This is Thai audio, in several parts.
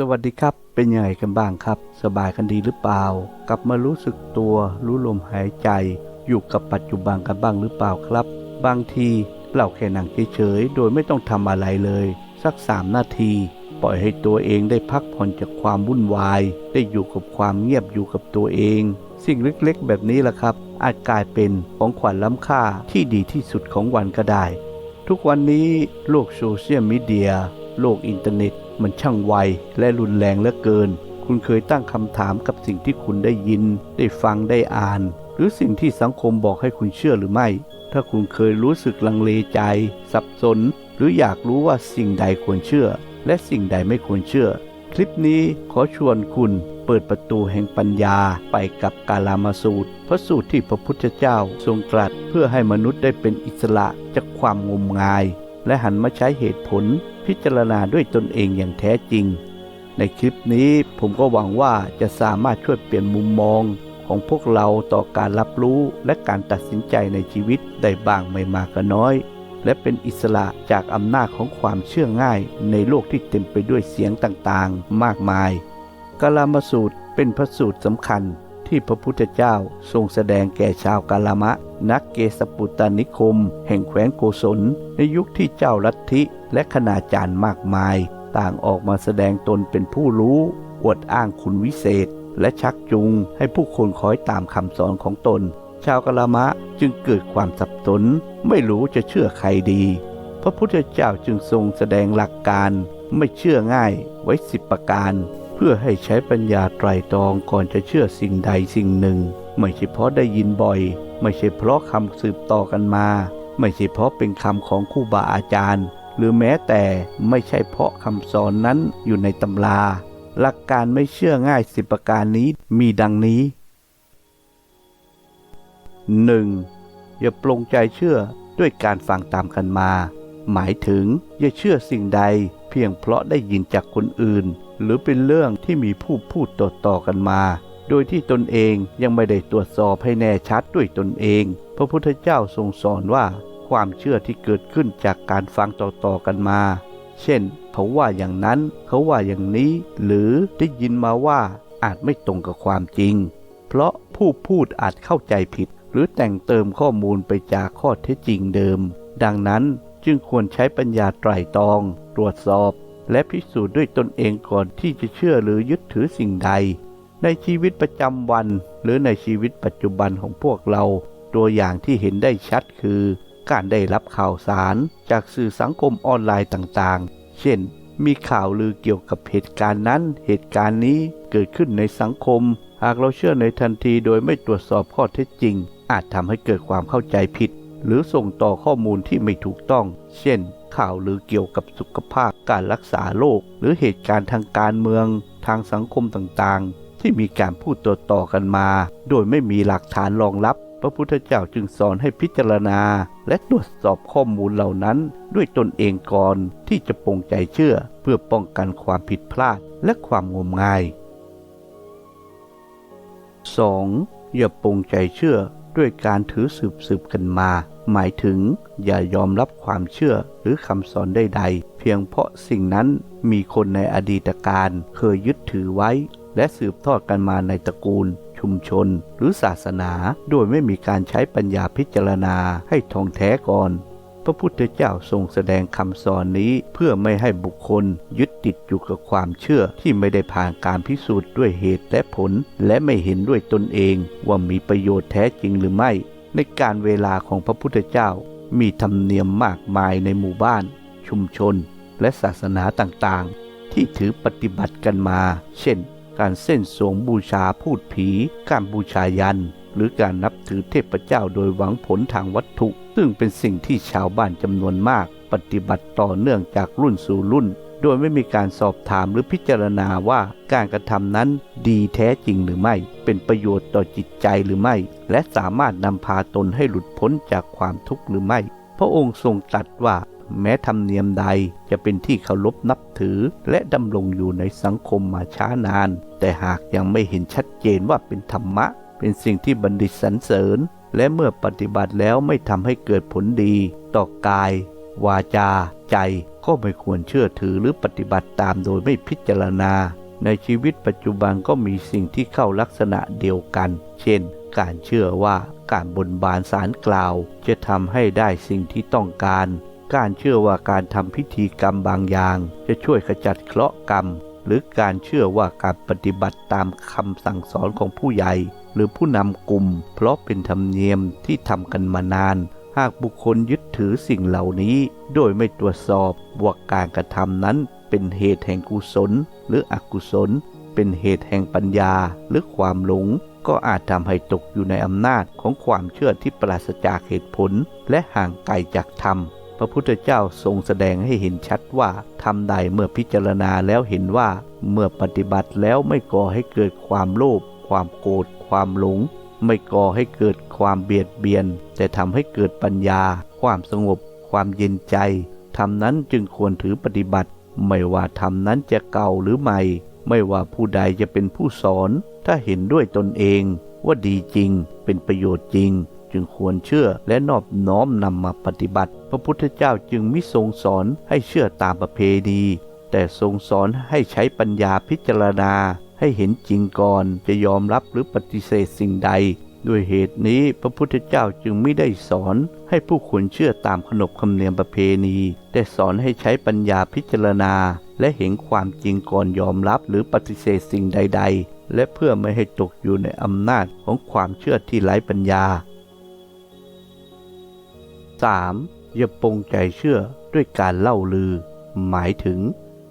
สวัสดีครับ เป็นยังไงกันบ้างครับ สบายกันดีหรือเปล่า กลับมารู้สึกตัว รู้ลมหายใจ อยู่กับปัจจุบันกันบ้างหรือเปล่าครับ บางทีเราแค่นั่งเฉยๆ โดยไม่ต้องทำอะไรเลย สักสามนาที ปล่อยให้ตัวเองได้พักผ่อนจากความวุ่นวาย ได้อยู่กับความเงียบอยู่กับตัวเอง สิ่งเล็กๆ แบบนี้แหละครับ อาจกลายเป็นของขวัญล้ำค่าที่ดีที่สุดของวันก็ได้ ทุกวันนี้โลกโซเชียลมีเดีย โลกอินเทอร์เน็ต มันช่างไวและรุนแรงเหลือเกิน คุณเคยตั้งคำถามกับสิ่งที่คุณได้ยิน ได้ฟังได้อ่าน หรือสิ่งที่สังคมบอกให้คุณเชื่อหรือไม่ ถ้าคุณเคยรู้สึกลังเลใจ สับสน หรืออยากรู้ว่าสิ่งใดควรเชื่อ และสิ่งใดไม่ควรเชื่อ คลิปนี้ขอชวนคุณเปิดประตูแห่งปัญญาไปกับกาลามาสูตร พระสูตรที่พระพุทธเจ้าทรงตรัสเพื่อให้มนุษย์ได้เป็นอิสระจากความงมงาย และหันมาใช้เหตุผลพิจารณาด้วยตนเองอย่างแท้จริง ในคลิปนี้ผมก็หวังว่าจะสามารถช่วยเปลี่ยนมุมมองของพวกเราต่อการรับรู้และการตัดสินใจในชีวิตได้บ้างไม่มากก็น้อย และเป็นอิสระจากอำนาจของความเชื่อง่ายในโลกที่เต็มไปด้วยเสียงต่างๆ มากมายกาลามาสูตรเป็นพระสูตรสำคัญ ที่พระพุทธเจ้าทรงแสดงแก่ชาวกาลามะ นักเกสปุตตานิคม แห่งแคว้นโกศล ในยุคที่เจ้าลัทธิและคณาจารย์มากมาย ต่างออกมาแสดงตนเป็นผู้รู้อวดอ้างคุณวิเศษ และชักจูงให้ผู้คนคอยตามคำสอนของตน ชาวกาลามะจึงเกิดความสับสนไม่รู้จะเชื่อใครดี พระพุทธเจ้าจึงทรงแสดงหลักการไม่เชื่อง่ายไว้สิบประการ เพื่อให้ใช้ปัญญาไตรตรองก่อนจะเชื่อสิ่งใดสิ่งหนึ่ง ไม่ใช่เพราะได้ยินบ่อย ไม่ใช่เพราะคำสืบต่อกันมา ไม่ใช่เพราะเป็นคำของครูบาอาจารย์ หรือแม้แต่ไม่ใช่เพราะคำสอนนั้นอยู่ในตำรา หลักการไม่เชื่อง่ายสิบประการนี้มีดังนี้ 1. อย่าปลงใจเชื่อด้วยการฟังตามกันมา หมายถึงอย่าเชื่อสิ่งใด เพียงเพราะได้ยินจากคนอื่น หรือเป็นเรื่องที่มีผู้พูดต่อๆกันมา โดยที่ตนเองยังไม่ได้ตรวจสอบให้แน่ชัดด้วยตนเอง พระพุทธเจ้าทรงสอนว่า ความเชื่อที่เกิดขึ้นจากการฟังต่อๆกันมา เช่น เขาว่าอย่างนั้นเขาว่าอย่างนี้ หรือได้ยินมาว่าอาจไม่ตรงกับความจริง เพราะผู้พูดอาจเข้าใจผิด หรือแต่งเติมข้อมูลไปจากข้อเท็จจริงเดิม ดังนั้น จึงควรใช้ปัญญาไตร่ตรอง ตรวจสอบ และพิสูจน์ด้วยตนเองก่อนที่จะเชื่อหรือยึดถือสิ่งใด ในชีวิตประจำวัน หรือในชีวิตปัจจุบันของพวกเรา ตัวอย่างที่เห็นได้ชัดคือ การได้รับข่าวสาร จากสื่อสังคมออนไลน์ต่างๆ เช่น มีข่าวลือเกี่ยวกับเหตุการณ์นั้น เหตุการณ์นี้เกิดขึ้นในสังคม หากเราเชื่อในทันทีโดยไม่ตรวจสอบข้อเท็จจริง อาจทำให้เกิดความเข้าใจผิด หรือส่งต่อข้อมูลที่ไม่ถูกต้อง เช่น ข่าวลือเกี่ยวกับสุขภาพการรักษาโรคหรือเหตุการณ์ทางการเมือง ทางสังคมต่างๆ ที่มีการพูดต่อกันมา โดยไม่มีหลักฐานรองรับ พระพุทธเจ้าจึงสอนให้พิจารณา และตรวจสอบข้อมูลเหล่านั้นด้วยตนเองก่อนที่จะปรงใจเชื่อ เพื่อป้องกันความผิดพลาดและความงมงาย 2. อย่าปรงใจเชื่อ ด้วยการถือสืบสืบกันมา หมายถึง อย่ายอมรับความเชื่อหรือคำสอนใดๆ เพียงเพราะสิ่งนั้นมีคนในอดีตการเคยยึดถือไว้ และสืบทอดกันมาในตระกูล ชุมชน หรือศาสนา โดยไม่มีการใช้ปัญญาพิจารณาให้ท่องแท้ก่อน ระพุทธเจ้าทรงแสดงคำสอนนี้เพื่อไม่ให้บุคคลยึดติดอยู่กับความเชื่อที่ไม่ได้ผ่านการพิสูจน์ด้วยเหตุและผล และไม่เห็นด้วยตนเองว่ามีประโยชน์แท้จริงหรือไม่ ในการเวลาของพระพุทธเจ้า มีธรรมเนียมมากมายในหมู่บ้าน ชุมชน และศาสนาต่างๆ ที่ถือปฏิบัติกันมา เช่น การเส้นสวงบูชาพูดผี การบูชายันหรือการนับถือเทพเจ้าโดยหวังผลทางวัตถุ ซึ่งเป็นสิ่งที่ชาวบ้านจำนวนมาก ปฏิบัติต่อเนื่องจากรุ่นสู่รุ่น โดยไม่มีการสอบถามหรือพิจารณาว่าการกระทำนั้นดีแท้จริงหรือไม่ เป็นประโยชน์ต่อจิตใจหรือไม่ และสามารถนำพาตนให้หลุดพ้นจากความทุกข์หรือไม่ พระองค์ทรงตรัสว่าแม้ธรรมเนียมใดจะเป็นที่เคารพนับถือ และดำรงอยู่ในสังคมมาช้านาน แต่หากยังไม่เห็นชัดเจนว่าเป็นธรรมะ เป็นสิ่งที่บัณฑิตสรรเสริญ และเมื่อปฏิบัติแล้วไม่ทำให้เกิดผลดี ต่อกาย วาจา ใจ ก็ไม่ควรเชื่อถือหรือปฏิบัติตามโดยไม่พิจารณา ในชีวิตปัจจุบันก็มีสิ่งที่เข้าลักษณะเดียวกัน เช่น การเชื่อว่าการบนบานสารกล่าว จะทำให้ได้สิ่งที่ต้องการ การเชื่อว่าการทำพิธีกรรมบางอย่าง จะช่วยขจัดเคราะห์กรรม หรือการเชื่อว่าการปฏิบัติตามคำสั่งสอนของผู้ใหญ่ หรือผู้นำกลุ่ม เพราะเป็นธรรมเนียมที่ทำกันมานาน หากบุคคลยึดถือสิ่งเหล่านี้ โดยไม่ตรวจสอบว่าการกระทำนั้นเป็นเหตุแห่งกุศล หรืออกุศล เป็นเหตุแห่งปัญญาหรือความหลง ก็อาจทำให้ตกอยู่ในอำนาจของความเชื่อที่ปราศจากเหตุผล และห่างไกลจากธรรมพระพุทธเจ้าทรงแสดงให้เห็นชัดว่าทำใดเมื่อพิจารณาแล้วเห็นว่า เมื่อปฏิบัติแล้วไม่ก่อให้เกิดความโลภความโกรธ ความหลง ไม่ก่อให้เกิดความเบียดเบียน แต่ทำให้เกิดปัญญา ความสงบ ความเย็นใจทำนั้นจึงควรถือปฏิบัติ ไม่ว่าทำนั้นจะเก่าหรือใหม่ ไม่ว่าผู้ใดจะเป็นผู้สอน ถ้าเห็นด้วยตนเองว่าดีจริง เป็นประโยชน์จริง จึงควรเชื่อและนอบน้อมนำมาปฏิบัติ พระพุทธเจ้าจึงมิทรงสอนให้เชื่อตามประเพณี แต่ทรงสอนให้ใช้ปัญญาพิจารณา ให้เห็นจริงก่อนจะยอมรับหรือปฏิเสธสิ่งใด ด้วยเหตุนี้พระพุทธเจ้าจึงไม่ได้สอน ให้ผู้คนเชื่อตามขนบธรรมเนียมประเพณี แต่สอนให้ใช้ปัญญาพิจารณา และเห็นความจริงก่อนยอมรับหรือปฏิเสธสิ่งใด ๆ และเพื่อไม่ให้ตกอยู่ในอำนาจของความเชื่อที่ไร้ปัญญา 3. อย่าปงใจเชื่อด้วยการเล่าลือ หมายถึง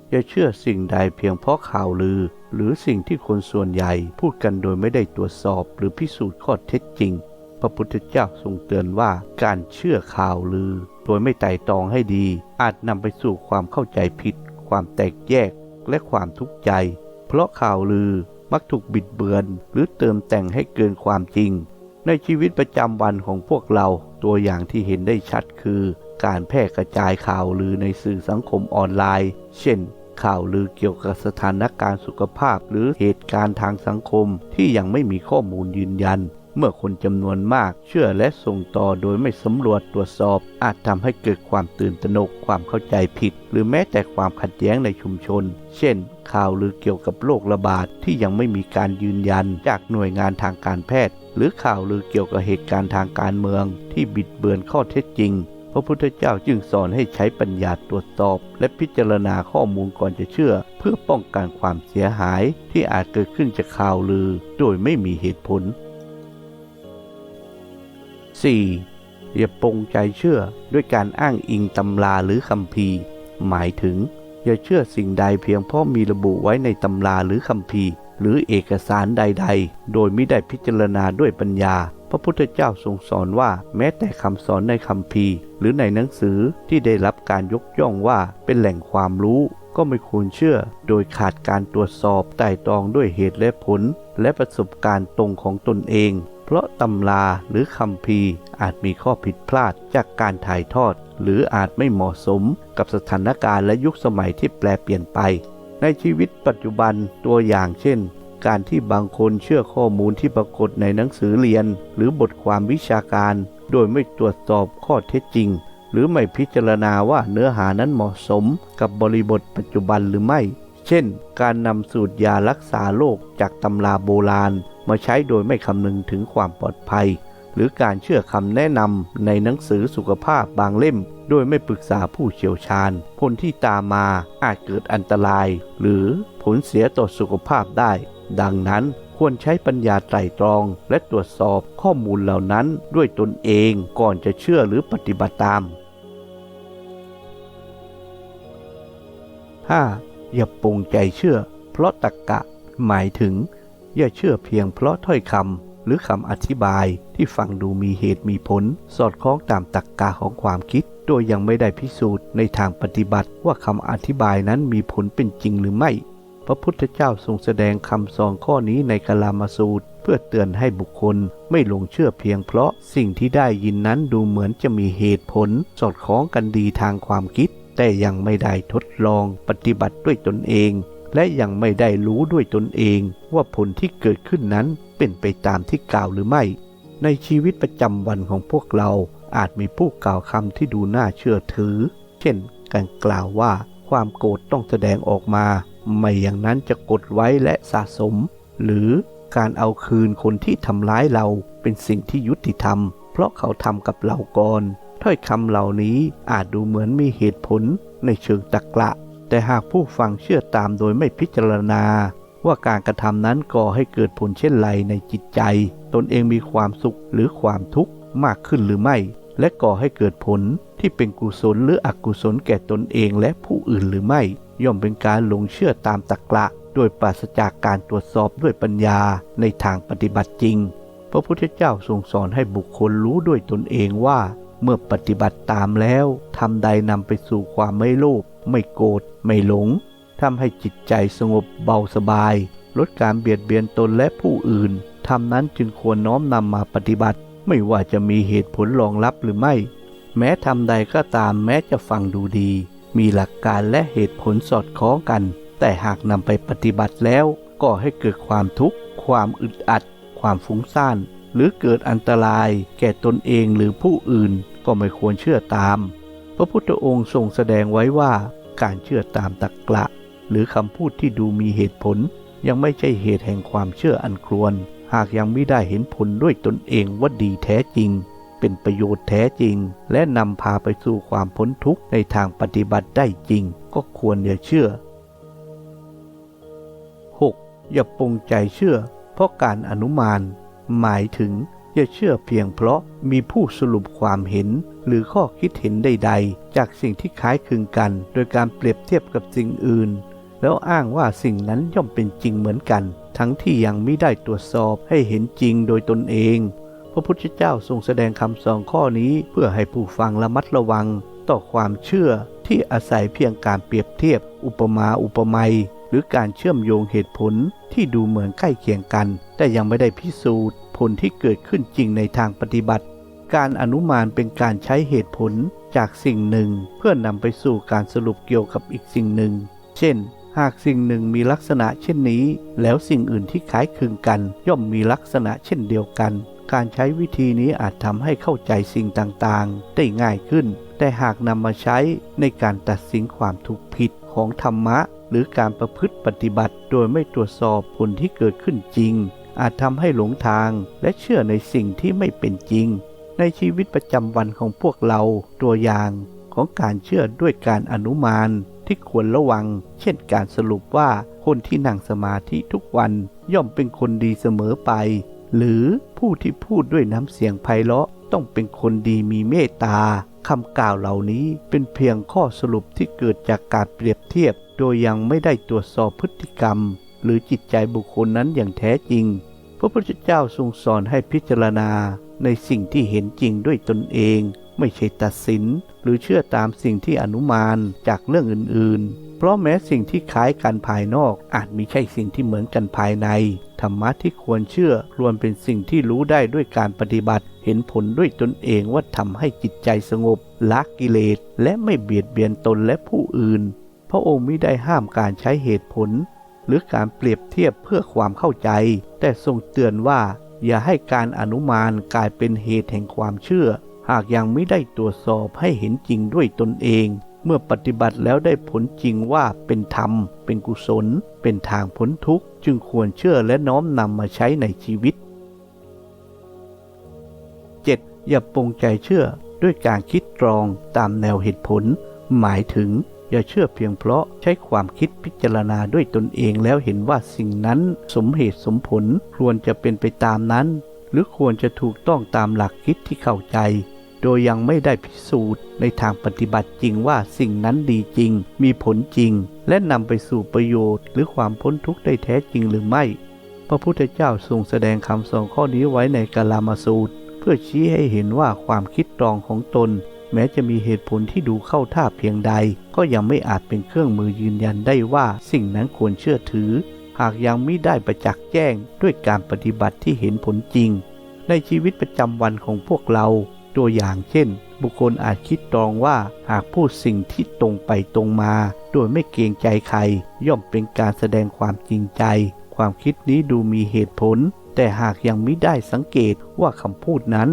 อย่าเชื่อสิ่งใดเพียงเพราะข่าวลือ หรือสิ่งที่คนส่วนใหญ่พูดกันโดยไม่ได้ตรวจสอบหรือพิสูจน์ข้อเท็จจริง พระพุทธเจ้าทรงเตือนว่าการเชื่อข่าวลือ โดยไม่ไต่ตรองให้ดี อาจนำไปสู่ความเข้าใจผิด ความแตกแยกและความทุกข์ใจ เพราะข่าวลือมักถูกบิดเบือน หรือเติมแต่งให้เกินความจริง ในชีวิตประจำวันของพวกเรา ตัวอย่างที่เห็นได้ชัดคือ การแพร่กระจายข่าวลือในสื่อสังคมออนไลน์ เช่น ข่าวลือเกี่ยวกับสถานการณ์สุขภาพ หรือเหตุการณ์ทางสังคมที่ยังไม่มีข้อมูลยืนยัน เมื่อคนจำนวนมากเชื่อและส่งต่อโดยไม่สำรวจตรวจสอบ อาจทำให้เกิดความตื่นตระหนกความเข้าใจผิด หรือแม้แต่ความขัดแย้งในชุมชน เช่น ข่าวลือเกี่ยวกับโรคระบาดที่ยังไม่มีการยืนยันจากหน่วยงานทางการแพทย์ หรือข่าวลือเกี่ยวกับเหตุการณ์ทางการเมือง ที่บิดเบือนข้อเท็จจริง ระพุทธเจ้าจึงสอนให้ใช้ปัญญาตรวจสอบ และพิจารณาข้อมูลก่อนจะเชื่อ เพื่อป้องกันความเสียหายที่อาจเกิดขึ้นจากข่าวลือ โดยไม่มีเหตุผล 4. อย่าปงใจเชื่อด้วยการอ้างอิงตำราหรือคัมภีหมายถึง อย่าเชื่อสิ่งใดเพียงเพราะมีระบุไว้ในตำราหรือคัมภีหรือเอกสารใด ๆ โดยไม่ได้พิจารณาด้วยปัญญา พระพุทธเจ้าทรงสอนว่าแม้แต่คำสอนในคัมภีหรือในหนังสือที่ได้รับการยกย่องว่าเป็นแหล่งความรู้ ก็ไม่ควรเชื่อ โดยขาดการตรวจสอบไต่ตรองด้วยเหตุและผล และประสบการณ์ตรงของตนเอง เพราะตำราหรือคัมภีอาจมีข้อผิดพลาดจากการถ่ายทอด หรืออาจไม่เหมาะสมกับสถานการณ์และยุคสมัยที่แปลเปลี่ยนไป ในชีวิตปัจจุบันตัวอย่างเช่น การที่บางคนเชื่อข้อมูลที่ปรากฏในหนังสือเรียน หรือบทความวิชาการ โดยไม่ตรวจสอบข้อเท็จจริง หรือไม่พิจารณาว่าเนื้อหานั้นเหมาะสมกับบริบทปัจจุบันหรือไม่ เช่น การนำสูตรยารักษาโรคจากตำราโบราณ มาใช้โดยไม่คำนึงถึงความปลอดภัย หรือการเชื่อคำแนะนำในหนังสือสุขภาพบางเล่ม โดยไม่ปรึกษาผู้เชี่ยวชาญ ผลที่ตามมาอาจเกิดอันตราย หรือผลเสียต่อสุขภาพได้ ดังนั้นควรใช้ปัญญาไตร่ตรองและตรวจสอบข้อมูลเหล่านั้นด้วยตนเองก่อนจะเชื่อหรือปฏิบัติตาม 5. อย่าปรงใจเชื่อ เพราะตรกกะ หมายถึง อย่าเชื่อเพียงเพราะถ้อยคำหรือคำอธิบายที่ฟังดูมีเหตุมีผล สอดคล้องตามตรกกะของความคิด โดยยังไม่ได้พิสูจน์ในทางปฏิบัติว่าคำอธิบายนั้นมีผลเป็นจริงหรือไม่ พระพุทธเจ้าทรงแสดงคำสอนข้อนี้ในกลามาสูตร เพื่อเตือนให้บุคคลไม่หลงเชื่อเพียงเพราะสิ่งที่ได้ยินนั้นดูเหมือนจะมีเหตุผล สอดคล้องกันดีทางความคิด แต่ยังไม่ได้ทดลองปฏิบัติด้วยตนเอง และยังไม่ได้รู้ด้วยตนเอง ว่าผลที่เกิดขึ้นนั้นเป็นไปตามที่กล่าวหรือไม่ ในชีวิตประจำวันของพวกเราอาจมีผู้กล่าวคำที่ดูน่าเชื่อถือ เช่น การกล่าวว่าความโกรธต้องแสดงออกมา ไม่อย่างนั้นจะกดไว้และสะสม หรือการเอาคืนคนที่ทำร้ายเราเป็นสิ่งที่ยุติธรรม เพราะเขาทำกับเราก่อน ถ้อยคำเหล่านี้อาจดูเหมือนมีเหตุผลในเชิงตรรกะ แต่หากผู้ฟังเชื่อตามโดยไม่พิจารณา ว่าการกระทำนั้นก่อให้เกิดผลเช่นไรในจิตใจ ตนเองมีความสุขหรือความทุกข์มากขึ้นหรือไม่ และก่อให้เกิดผลที่เป็นกุศลหรืออกุศลแก่ตนเองและผู้อื่นหรือไม่ ย่อมเป็นการหลงเชื่อตามตรรกะโดยปราศจากการตรวจสอบด้วยปัญญาในทางปฏิบัติจริง พระพุทธเจ้าทรงสอนให้บุคคลรู้ด้วยตนเองว่า เมื่อปฏิบัติตามแล้วทำใดนำไปสู่ความไม่โลภไม่โกรธไม่หลงทำให้จิตใจสงบเบาสบาย ลดการเบียดเบียนตนและผู้อื่นทำนั้นจึงควรน้อมนำมาปฏิบัติ ไม่ว่าจะมีเหตุผลรองรับหรือไม่ แม้ทำใดก็ตามแม้จะฟังดูดี มีหลักการและเหตุผลสอดคล้องกัน แต่หากนำไปปฏิบัติแล้วก็ให้เกิดความทุกข์ ความอึดอัด ความฟุ้งซ่าน หรือเกิดอันตราย แก่ตนเองหรือผู้อื่นก็ไม่ควรเชื่อตาม พระพุทธองค์ทรงแสดงไว้ว่าการเชื่อตามตรรกะ หรือคำพูดที่ดูมีเหตุผล ยังไม่ใช่เหตุแห่งความเชื่ออันควร หากยังไม่ได้เห็นผลด้วยตนเองว่าดีแท้จริง เป็นประโยชน์แท้จริง และนำพาไปสู่ความพ้นทุกข์ในทางปฏิบัติได้จริง ก็ควรอย่าเชื่อ 6. อย่าปรงใจเชื่อ เพราะการอนุมาน หมายถึงอย่าเชื่อเพียงเพราะมีผู้สรุปความเห็น หรือข้อคิดเห็นใด ๆ จากสิ่งที่คล้ายคลึงกัน โดยการเปรียบเทียบกับสิ่งอื่น แล้วอ้างว่าสิ่งนั้นย่อมเป็นจริงเหมือนกัน ทั้งที่ยังไม่ได้ตรวจสอบให้เห็นจริงโดยตนเอง ระพุทธเจ้าทรงแสดงคำสอนข้อนี้เพื่อให้ผู้ฟังระมัดระวัง ต่อความเชื่อที่อาศัยเพียงการเปรียบเทียบ อุปมาอุปไมยหรือการเชื่อมโยงเหตุผลที่ดูเหมือนใกล้เคียงกัน แต่ยังไม่ได้พิสูจน์ ผลที่เกิดขึ้นจริงในทางปฏิบัติ การอนุมานเป็นการใช้เหตุผลจากสิ่งหนึ่ง เพื่อนำไปสู่การสรุปเกี่ยวกับอีกสิ่งหนึ่ง เช่น หากสิ่งหนึ่งมีลักษณะเช่นนี้ แล้วสิ่งอื่นที่คล้ายคลึงกัน ย่อมมีลักษณะเช่นเดียวกัน การใช้วิธีนี้อาจทำให้เข้าใจสิ่งต่างๆ ได้ง่ายขึ้น แต่หากนำมาใช้ในการตัดสินความถูกผิดของธรรมะ หรือการประพฤติปฏิบัติ โดยไม่ตรวจสอบผลที่เกิดขึ้นจริง อาจทำให้หลงทางและเชื่อในสิ่งที่ไม่เป็นจริง ในชีวิตประจำวันของพวกเราตัวอย่างของการเชื่อด้วยการอนุมานที่ควรระวัง เช่นการสรุปว่าคนที่นั่งสมาธิทุกวันย่อมเป็นคนดีเสมอไป หรือ ผู้ที่พูดด้วยน้ำเสียงไพเราะต้องเป็นคนดีมีเมตตาคำกล่าวเหล่านี้เป็นเพียงข้อสรุปที่เกิดจากการเปรียบเทียบ โดยยังไม่ได้ตรวจสอบพฤติกรรม หรือจิตใจบุคคลนั้นอย่างแท้จริง พระพุทธเจ้าทรงสอนให้พิจารณาในสิ่งที่เห็นจริงด้วยตนเอง ไม่ใช่ตัดสิน หรือเชื่อตามสิ่งที่อนุมานจากเรื่องอื่นๆ เพราะแม้สิ่งที่คล้ายกันภายนอก อาจมีใช่สิ่งที่เหมือนกันภายใน ธรรมะที่ควรเชื่อควรเป็นสิ่งที่รู้ได้ด้วยการปฏิบัติ เห็นผลด้วยตนเองว่าทำให้จิตใจสงบละกิเลส และไม่เบียดเบียนตนและผู้อื่น พระองค์ไม่ได้ห้ามการใช้เหตุผล หรือการเปรียบเทียบเพื่อความเข้าใจ แต่ทรงเตือนว่า อย่าให้การอนุมานกลายเป็นเหตุแห่งความเชื่อ หากยังไม่ได้ตรวจสอบให้เห็นจริงด้วยตนเอง เมื่อปฏิบัติแล้วได้ผลจริงว่าเป็นธรรม เป็นกุศล เป็นทางพ้นทุกข์ จึงควรเชื่อและน้อมนำมาใช้ในชีวิต 7. อย่าปรงใจเชื่อด้วยการคิดตรองตามแนวเหตุผล หมายถึง อย่าเชื่อเพียงเพราะใช้ความคิดพิจารณาด้วยตนเองแล้วเห็นว่าสิ่งนั้นสมเหตุสมผลควรจะเป็นไปตามนั้น หรือควรจะถูกต้องตามหลักคิดที่เข้าใจ โดยยังไม่ได้พิสูจน์ในทางปฏิบัติจริงว่าสิ่งนั้นดีจริง มีผลจริง และนำไปสู่ประโยชน์ หรือความพ้นทุกข์ได้แท้จริงหรือไม่ พระพุทธเจ้าทรงแสดงคำสอนข้อนี้ไว้ในกาลามาสูตร เพื่อชี้ให้เห็นว่าความคิดตรองของตน แม้จะมีเหตุผลที่ดูเข้าท่าเพียงใด ก็ยังไม่อาจเป็นเครื่องมือยืนยันได้ว่า สิ่งนั้นควรเชื่อถือ หากยังไม่ได้ประจักษ์แจ้งด้วยการปฏิบัติที่เห็นผลจริง ในชีวิตประจำวันของพวกเรา ตัวอย่างเช่น บุคคลอาจคิดตรองว่าหากพูดสิ่งที่ตรงไปตรงมา โดยไม่เกรงใจใคร ย่อมเป็นการแสดงความจริงใจ ความคิดนี้ดูมีเหตุผล แต่หากยังไม่ได้สังเกตว่าคำพูดนั้น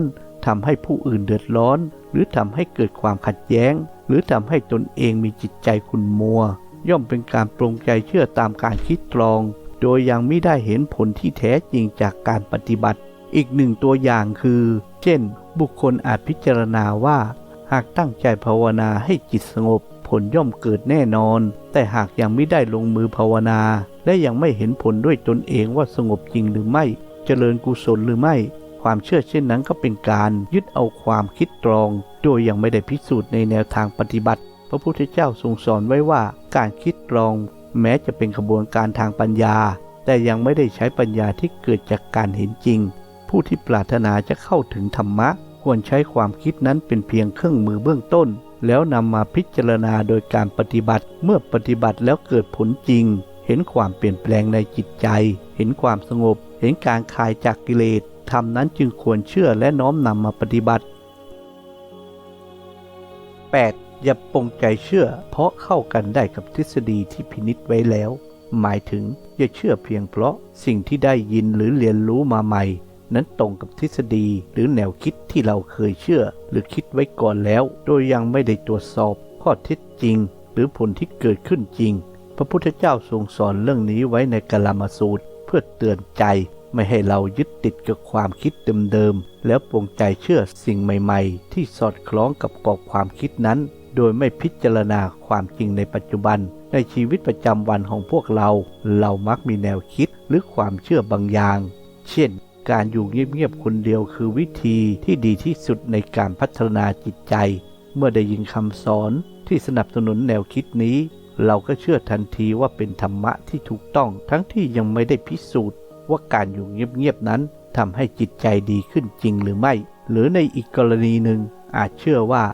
ทำให้ผู้อื่นเดือดร้อน หรือทำให้เกิดความขัดแย้ง หรือทำให้ตนเองมีจิตใจขุ่นมัว ย่อมเป็นการปรงใจเชื่อตามการคิดตรอง โดยยังไม่ได้เห็นผลที่แท้จริงจากการปฏิบัติ อีกหนึ่งตัวอย่างคือ เช่น บุคคลอาจพิจารณาว่า หากตั้งใจภาวนาให้จิตสงบ ผลย่อมเกิดแน่นอน แต่หากยังไม่ได้ลงมือภาวนา และยังไม่เห็นผลด้วยตนเองว่าสงบจริงหรือไม่ เจริญกุศลหรือไม่ ความเชื่อเช่นนั้นก็เป็นการยึดเอาความคิดตรอง โดยยังไม่ได้พิสูจน์ในแนวทางปฏิบัติ พระพุทธเจ้าทรงสอนไว้ว่า การคิดตรอง แม้จะเป็นกระบวนการทางปัญญา แต่ยังไม่ได้ใช้ปัญญาที่เกิดจากการเห็นจริง ผู้ที่ปรารถนาจะเข้าถึงธรรมะ ควรใช้ความคิดนั้นเป็นเพียงเครื่องมือเบื้องต้น แล้วนำมาพิจารณาโดยการปฏิบัติ เมื่อปฏิบัติแล้วเกิดผลจริง เห็นความเปลี่ยนแปลงในจิตใจ เห็นความสงบ เห็นการคลายจากกิเลสธรรมนั้นจึงควรเชื่อและน้อมนำมาปฏิบัติ 8. อย่าปงใจเชื่อ เพราะเข้ากันได้กับทฤษฎีที่พินิษไว้แล้ว หมายถึงอย่าเชื่อเพียงเพราะสิ่งที่ได้ยินหรือเรียนรู้มาใหม่ นั้นตรงกับทฤษฎีหรือแนวคิดที่เราเคยเชื่อ หรือคิดไว้ก่อนแล้ว โดยยังไม่ได้ตรวจสอบข้อเท็จจริง หรือผลที่เกิดขึ้นจริง พระพุทธเจ้าทรงสอนเรื่องนี้ไว้ในกลามาสูตร เพื่อเตือนใจไม่ให้เรายึดติดกับความคิดเดิมๆแล้วปรงใจเชื่อสิ่งใหม่ ๆ ที่สอดคล้องกับกรอบความคิดนั้น โดยไม่พิจารณาความจริงในปัจจุบัน ในชีวิตประจำวันของพวกเรา เรามักมีแนวคิดหรือความเชื่อบางอย่าง เช่น การอยู่เงียบๆคนเดียวคือวิธีที่ดีที่สุดในการพัฒนาจิตใจ เมื่อได้ยินคำสอนที่สนับสนุนแนวคิดนี้ เราก็เชื่อทันทีว่าเป็นธรรมะที่ถูกต้องทั้งที่ยังไม่ได้พิสูจน์ ว่าการอยู่เงียบๆนั้นทำให้จิตใจดีขึ้นจริงหรือไม่ หรือในอีกกรณีหนึ่งอาจเชื่อว่า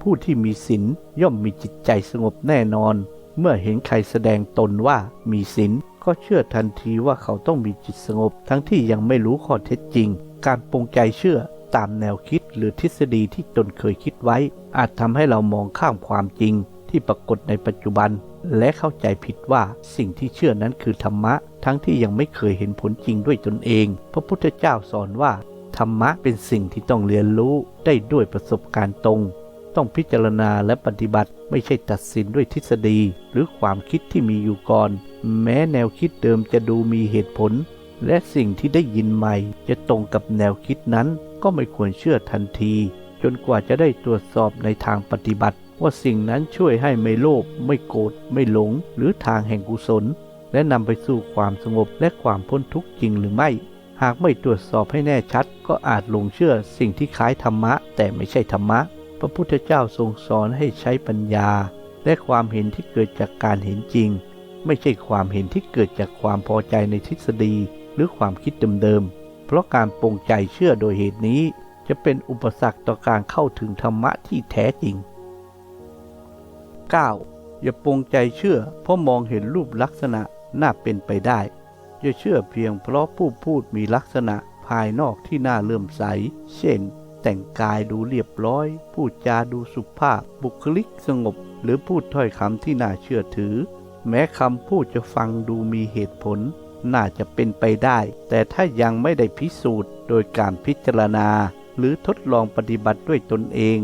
ผู้ที่มีศีลย่อมมีจิตใจสงบแน่นอน เมื่อเห็นใครแสดงตนว่ามีศีล ก็เชื่อทันทีว่าเขาต้องมีจิตสงบ ทั้งที่ยังไม่รู้ข้อเท็จจริง การปรงใจเชื่อตามแนวคิดหรือทฤษฎีที่ตนเคยคิดไว้ อาจทำให้เรามองข้ามความจริงที่ปรากฏในปัจจุบัน และเข้าใจผิดว่าสิ่งที่เชื่อนั้นคือธรรมะ ทั้งที่ยังไม่เคยเห็นผลจริงด้วยตนเอง พระพุทธเจ้าสอนว่า ธรรมะเป็นสิ่งที่ต้องเรียนรู้ได้ด้วยประสบการณ์ตรง ต้องพิจารณาและปฏิบัติไม่ใช่ตัดสินด้วยทฤษฎี หรือความคิดที่มีอยู่ก่อน แม้แนวคิดเดิมจะดูมีเหตุผล และสิ่งที่ได้ยินใหม่ จะตรงกับแนวคิดนั้นก็ไม่ควรเชื่อทันที จนกว่าจะได้ตรวจสอบในทางปฏิบัติ ว่าสิ่งนั้นช่วยให้ไม่โลภไม่โกรธไม่หลง หรือทางแห่งกุศล และนำไปสู่ความสงบและความพ้นทุกข์จริงหรือไม่ หากไม่ตรวจสอบให้แน่ชัด ก็อาจหลงเชื่อสิ่งที่คล้ายธรรมะ แต่ไม่ใช่ธรรมะ พระพุทธเจ้าทรงสอนให้ใช้ปัญญา และความเห็นที่เกิดจากการเห็นจริง ไม่ใช่ความเห็นที่เกิดจากความพอใจในทฤษฎีหรือความคิดเดิมๆ เพราะการปรงใจเชื่อโดยเหตุนี้ จะเป็นอุปสรรคต่อการเข้าถึงธรรมะที่แท้จริง 9. อย่าปรงใจเชื่อ เพราะมองเห็นรูปลักษณะน่าเป็นไปได้ อย่าเชื่อเพียงเพราะผู้พูดมีลักษณะภายนอกที่น่าเลื่อมใส เช่น แต่งกายดูเรียบร้อย พูดจาดูสุภาพ บุคลิกสงบ หรือพูดถ้อยคำที่น่าเชื่อถือ แม้คำพูดจะฟังดูมีเหตุผล น่าจะเป็นไปได้ แต่ถ้ายังไม่ได้พิสูจน์โดยการพิจารณา หรือทดลองปฏิบัติด้วยตนเอง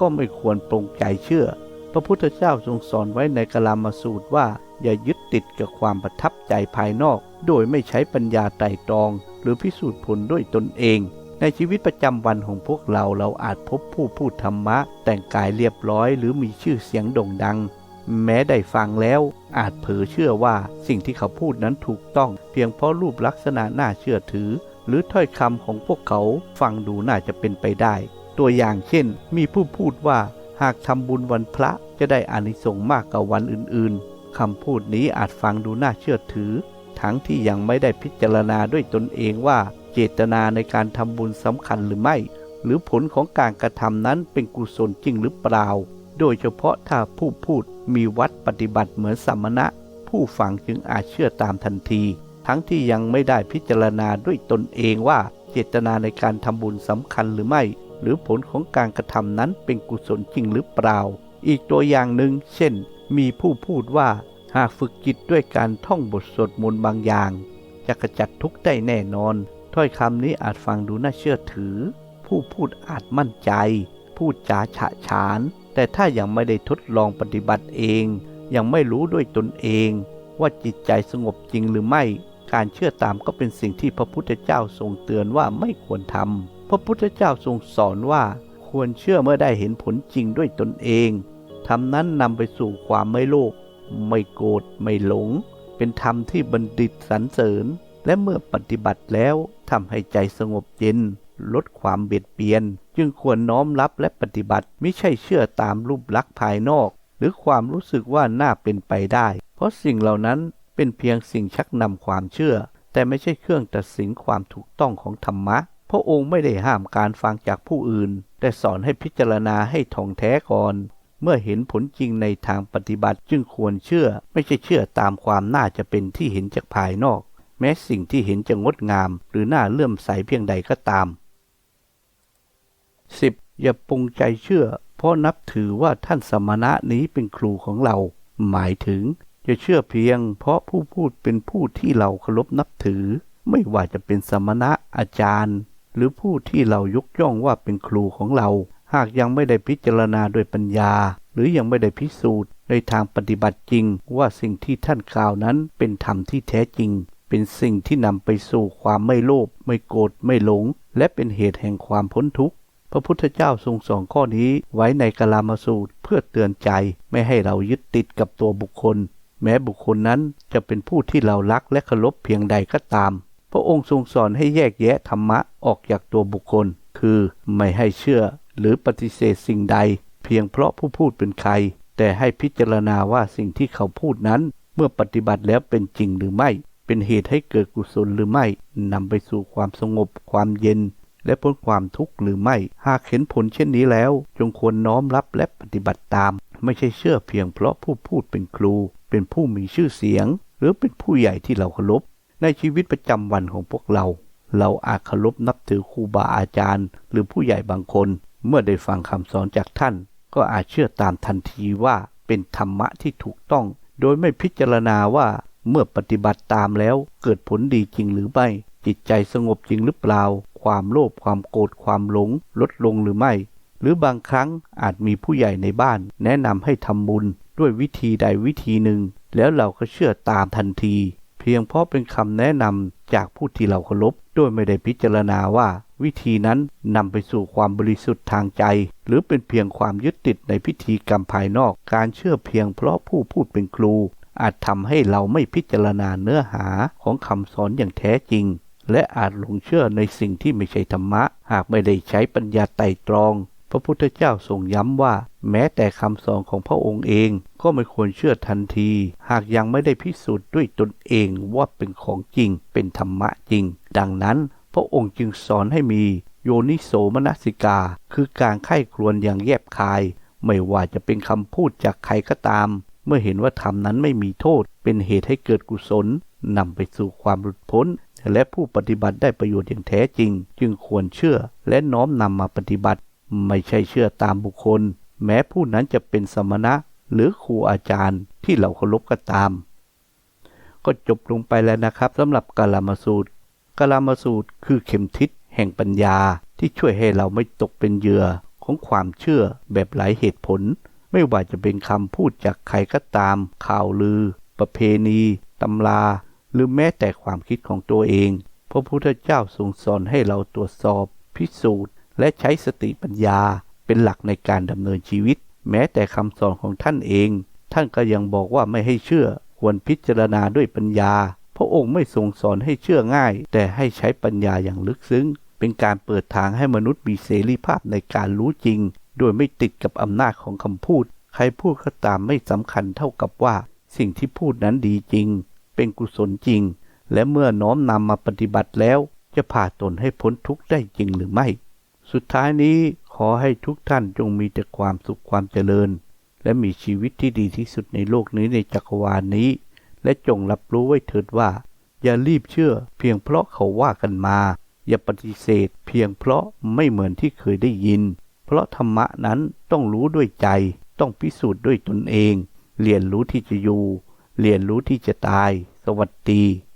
ก็ไม่ควรปรงใจเชื่อ พระพุทธเจ้าทรงสอนไว้ในกลามาสูตรว่า อย่ายึดติดกับความประทับใจภายนอก โดยไม่ใช้ปัญญาไตร่ตรอง หรือพิสูจน์ผลด้วยตนเองในชีวิตประจำวันของพวกเราเราอาจพบผู้พูดธรรมะ แต่งกายเรียบร้อยหรือมีชื่อเสียงโด่งดัง แม้ได้ฟังแล้ว อาจเผลอเชื่อว่าสิ่งที่เขาพูดนั้นถูกต้อง เพียงเพราะรูปลักษณะน่าเชื่อถือ หรือถ้อยคำของพวกเขาฟังดูน่าจะเป็นไปได้ ตัวอย่างเช่น มีผู้พูดว่าหากทำบุญวันพระจะได้อานิสงส์มากกว่าวันอื่นๆคำพูดนี้อาจฟังดูน่าเชื่อถือ ทั้งที่ยังไม่ได้พิจารณาด้วยตนเองว่า เจตนาในการทำบุญสำคัญหรือไม่ หรือผลของการกระทำนั้นเป็นกุศลจริงหรือเปล่า โดยเฉพาะถ้าผู้พูดมีวัดปฏิบัติเหมือนสมณะ ผู้ฟังจึงอาจเชื่อตามทันที ทั้งที่ยังไม่ได้พิจารณาด้วยตนเองว่าเจตนาในการทำบุญสำคัญหรือไม่ หรือผลของการกระทำนั้นเป็นกุศลจริงหรือเปล่า อีกตัวอย่างหนึ่ง เช่น มีผู้พูดว่า หากฝึกจิตด้วยการท่องบทสวดมนต์บางอย่าง จะกระจัดทุกข์ได้แน่นอน ถ้อยคำนี้อาจฟังดูน่าเชื่อถือ ผู้พูดอาจมั่นใจ พูดจาฉะฉาน แต่ถ้ายังไม่ได้ทดลองปฏิบัติเอง ยังไม่รู้ด้วยตนเอง ว่าจิตใจสงบจริงหรือไม่ การเชื่อตามก็เป็นสิ่งที่พระพุทธเจ้าทรงเตือนว่าไม่ควรทำพระพุทธเจ้าทรงสอนว่า ควรเชื่อเมื่อได้เห็นผลจริงด้วยตนเองทำนั้นนำไปสู่ความไม่โลภไม่โกรธไม่หลง เป็นธรรมที่บัณฑิตสรรเสริญ และเมื่อปฏิบัติแล้วทำให้ใจสงบเย็น ลดความเบียดเบียน จึงควรน้อมรับและปฏิบัติไม่ใช่เชื่อตามรูปลักษณ์ภายนอก หรือความรู้สึกว่าน่าเป็นไปได้ เพราะสิ่งเหล่านั้นเป็นเพียงสิ่งชักนำความเชื่อ แต่ไม่ใช่เครื่องตัดสินความถูกต้องของธรรมะพระองค์ไม่ได้ห้ามการฟังจากผู้อื่น แต่สอนให้พิจารณาให้ท่องแท้ก่อน เมื่อเห็นผลจริงในทางปฏิบัติจึงควรเชื่อ ไม่ใช่เชื่อตามความน่าจะเป็นที่เห็นจากภายนอก แม้สิ่งที่เห็นจะงดงาม หรือน่าเลื่อมใสเพียงใดก็ตาม 10. อย่าปรุงใจเชื่อ เพราะนับถือว่าท่านสมณะนี้เป็นครูของเรา หมายถึง จะเชื่อเพียง เพราะผู้พูดเป็นผู้ที่เราเคารพนับถือ ไม่ว่าจะเป็นสมณะอาจารย์ หรือผู้ที่เรายกย่องว่าเป็นครูของเรา หากยังไม่ได้พิจารณาด้วยปัญญา หรือยังไม่ได้พิสูจน์ในทางปฏิบัติจริง ว่าสิ่งที่ท่านกล่าวนั้นเป็นธรรมที่แท้จริง เป็นสิ่งที่นำไปสู่ความไม่โลภไม่โกรธไม่หลง และเป็นเหตุแห่งความพ้นทุกข์ พระพุทธเจ้าทรงสอนข้อนี้ไว้ในกลามาสูตรเพื่อเตือนใจไม่ให้เรายึดติดกับตัวบุคคล แม้บุคคลนั้นจะเป็นผู้ที่เรารักและเคารพเพียงใดก็ตาม พระองค์ทรงสอนให้แยกแยะธรรมะออกจากตัวบุคคล คือไม่ให้เชื่อหรือปฏิเสธสิ่งใด เพียงเพราะผู้พูดเป็นใคร แต่ให้พิจารณาว่าสิ่งที่เขาพูดนั้น เมื่อปฏิบัติแล้วเป็นจริงหรือไม่ เป็นเหตุให้เกิดกุศลหรือไม่นำไปสู่ความสงบความเย็น และพ้นความทุกข์หรือไม่ หากเห็นผลเช่นนี้แล้ว จงควรน้อมรับและปฏิบัติตาม ไม่ใช่เชื่อเพียงเพราะผู้พูดเป็นครู เป็นผู้มีชื่อเสียง หรือเป็นผู้ใหญ่ที่เราเคารพ ในชีวิตประจำวันของพวกเรา เราอาจเคารพนับถือครูบาอาจารย์ หรือผู้ใหญ่บางคน เมื่อได้ฟังคำสอนจากท่าน ก็อาจเชื่อตามทันทีว่าเป็นธรรมะที่ถูกต้อง โดยไม่พิจารณาว่าเมื่อปฏิบัติตามแล้วเกิดผลดีจริงหรือไม่จิตใจสงบจริงหรือเปล่า ความโลภความโกรธความหลง ลดลงหรือไม่ หรือบางครั้งอาจมีผู้ใหญ่ในบ้าน แนะนำให้ทำบุญด้วยวิธีใดวิธีหนึ่ง แล้วเราก็เชื่อตามทันที เพียงเพราะเป็นคำแนะนำจากผู้ที่เราเคารพโดยไม่ได้พิจารณาว่า วิธีนั้นนำไปสู่ความบริสุทธิ์ทางใจ หรือเป็นเพียงความยึดติดในพิธีกรรมภายนอก การเชื่อเพียงเพราะผู้พูดเป็นครูอาจทำให้เราไม่พิจารณาเนื้อหาของคำสอนอย่างแท้จริง และอาจหลงเชื่อในสิ่งที่ไม่ใช่ธรรมะ หากไม่ได้ใช้ปัญญาไต่ตรอง พระพุทธเจ้าทรงย้ำว่า แม้แต่คำสอนของพระองค์เองก็ไม่ควรเชื่อทันที หากยังไม่ได้พิสูจน์ด้วยตนเองว่าเป็นของจริง เป็นธรรมะจริง ดังนั้น พระองค์จึงสอนให้มี โยนิโสมนสิกา คือการไข้ครวญอย่างแยบคาย ไม่ว่าจะเป็นคำพูดจากใครก็ตาม เมื่อเห็นว่าธรรมนั้นไม่มีโทษ เป็นเหตุให้เกิดกุศลนำไปสู่ความหลุดพ้น และผู้ปฏิบัติได้ประโยชน์อย่างแท้จริง จึงควรเชื่อและน้อมนำมาปฏิบัติ ไม่ใช่เชื่อตามบุคคล แม้ผู้นั้นจะเป็นสมณะ หรือครูอาจารย์ที่เราเคารพก็ตาม ก็จบลงไปแล้วนะครับสำหรับกาลามาสูตรกาลามาสูตรคือเข็มทิศแห่งปัญญาที่ช่วยให้เราไม่ตกเป็นเหยื่อของความเชื่อแบบหลายเหตุผล ไม่ว่าจะเป็นคำพูดจากใครก็ตาม ข่าวลือ ประเพณีตำรา หรือแม้แต่ความคิดของตัวเอง พระพุทธเจ้าทรงสอนให้เราตรวจสอบ พิสูจน์ และใช้สติปัญญา เป็นหลักในการดำเนินชีวิต แม้แต่คำสอนของท่านเอง ท่านก็ยังบอกว่าไม่ให้เชื่อ ควรพิจารณาด้วยปัญญา พระองค์ไม่ทรงสอนให้เชื่อง่าย แต่ให้ใช้ปัญญาอย่างลึกซึ้ง เป็นการเปิดทางให้มนุษย์มีเสรีภาพในการรู้จริง โดยไม่ติดกับอำนาจของคำพูด ใครพูดก็ตามไม่สำคัญเท่ากับว่า สิ่งที่พูดนั้นดีจริง เป็นกุศลจริง และเมื่อน้อมนำมาปฏิบัติแล้ว จะผ่าตนให้พ้นทุกข์ได้จริงหรือไม่ สุดท้ายนี้ขอให้ทุกท่านจงมีแต่ความสุขความเจริญ และมีชีวิตที่ดีที่สุดในโลกนี้ในจักรวาลนี้ และจงรับรู้ไว้เถิดว่า อย่ารีบเชื่อเพียงเพราะเขาว่ากันมา อย่าปฏิเสธ เพียงเพราะไม่เหมือนที่เคยได้ยิน เพราะธรรมะนั้นต้องรู้ด้วยใจ ต้องพิสูจน์ด้วยตนเอง เรียนรู้ที่จะอยู่ เรียนรู้ที่จะตาย สวัสดี